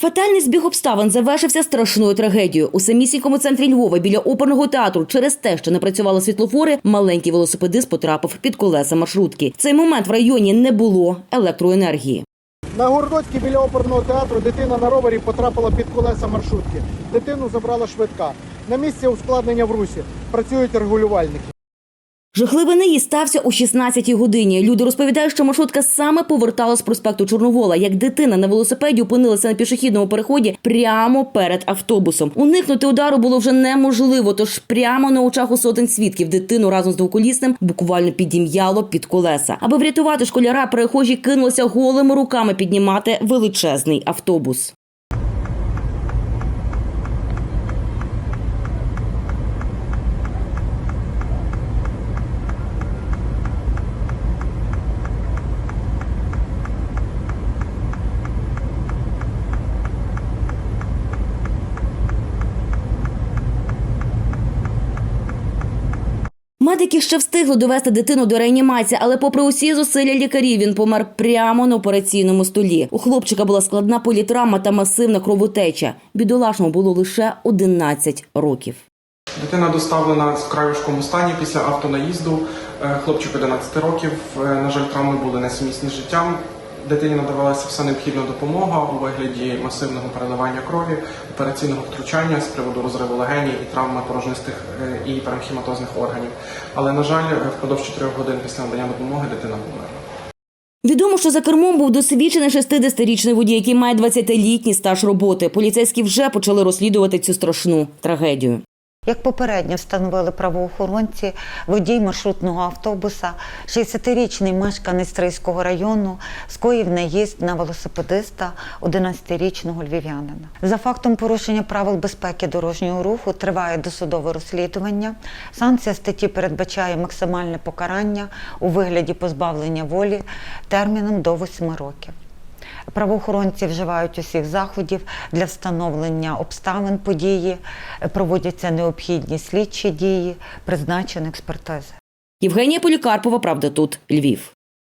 Фатальний збіг обставин завершився страшною трагедією. У самісінькому центрі Львова біля оперного театру через те, що не працювали світлофори, маленький велосипедист потрапив під колеса маршрутки. В цей момент в районі не було електроенергії. На Городоцькій біля оперного театру дитина на ровері потрапила під колеса маршрутки. Дитину забрала швидка. На місці ускладнення в русі працюють регулювальники. Жахливий наїзд стався о 16-й годині. Люди розповідають, що маршрутка саме повертала з проспекту Чорновола, як дитина на велосипеді опинилася на пішохідному переході прямо перед автобусом. Уникнути удару було вже неможливо, тож прямо на очах у сотень свідків дитину разом з двоколісним буквально підім'яло під колеса. Аби врятувати школяра, перехожі кинулися голими руками піднімати величезний автобус. Медики ще встигли довести дитину до реанімації, але попри усі зусилля лікарів, він помер прямо на операційному столі. У хлопчика була складна політравма та масивна кровотеча. Бідолашному було лише 11 років. Дитина доставлена в край важкому стані після автонаїзду. Е, Хлопчик 11 років. Е, На жаль, травми були несумісні з життям. Дитині надавалася вся необхідна допомога у вигляді масивного переливання крові, операційного втручання з приводу розриву легені і травми порожнистих е, і паренхіматозних органів. Але на жаль, е, впродовж 4 годин після надання допомоги дитина померла. Відомо, що за кермом був досвідчений 60-річний водій, який має 20-літній стаж роботи. Поліцейські вже почали розслідувати цю страшну трагедію. Як попередньо встановили правоохоронці, водій маршрутного автобуса, 60-річний мешканець Стрийського району, скоїв наїзд на велосипедиста 11-річного львів'янина. За фактом порушення правил безпеки дорожнього руху триває досудове розслідування. Санкція статті передбачає максимальне покарання у вигляді позбавлення волі терміном до 8 років. Правоохоронці вживають усіх заходів для встановлення обставин події, проводяться необхідні слідчі дії, призначені експертизи. Євгенія Полікарпова, правда, тут Львів.